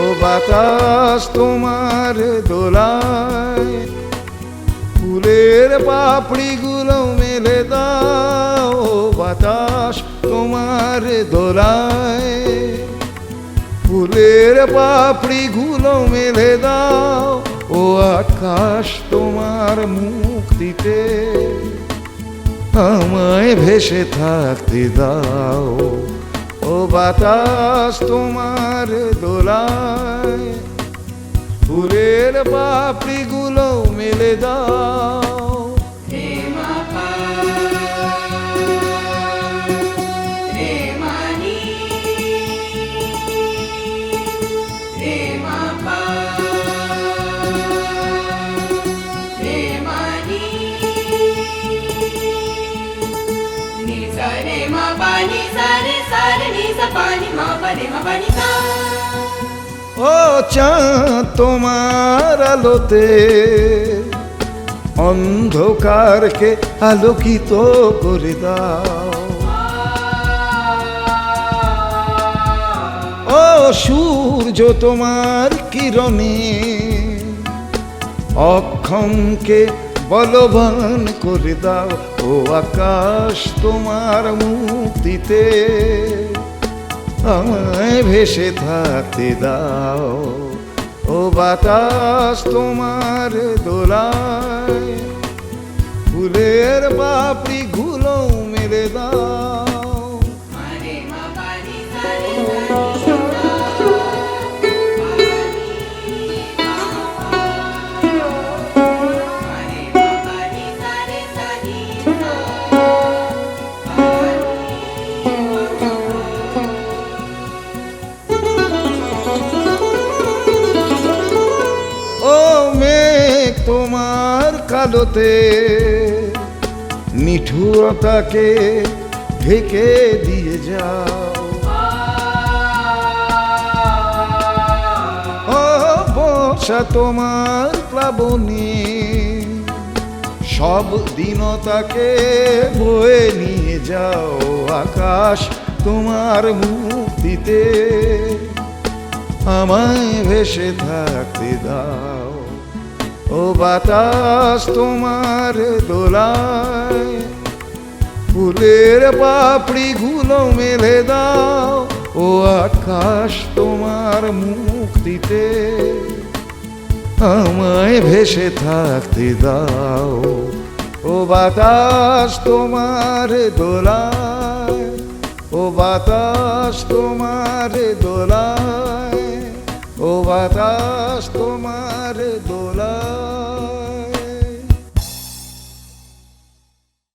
ও বাতাস তোমার দোলায়, ফুলের পাপড়িগুলো মেলে দাও। বাতাস তোমার দোলায়, ফুলের পাপড়িগুলো মেলে দাও। ও আকাশ তোমার মুক্তিতে আমায় ভেসে থাকতে দাও। ও বাতাস তোমার দোলায়, ফুলের পাপড়িগুলো মেলে দাও। ও চাঁদ তোমার আলোতে অন্ধকারকে আলোকিত করে দাও ও সূর্য তোমার কিরণে অক্ষমকে বলবান করে দাও ও আকাশ তোমার মুক্তিতে আমায় ভেসে থাকতে দাও। ও বাতাস তোমার দোলায়, ফুলের বাপড়ি ঘুলো মেরে দাও। কালোতে নিঠুরতাকে ঢেকে দিয়ে যাও। ও বর্ষা তোমার প্লাবনী, সব দিনতাকে বয়ে নিয়ে যাও আকাশ তোমার মুক্তিতে। আমায় ভেসে থাকতে দাও। ও বাতাস তোমার দোলায়, ফুলের পাপড়ি গুলো মেলে দাও, ও আকাশ তোমার মুক্তিতে আমায় ভেসে থাকতে দাও। ও বাতাস তোমার দোলায়, ও বাতাস তোমার দোলায় ও বাতাস তোমার দোলায়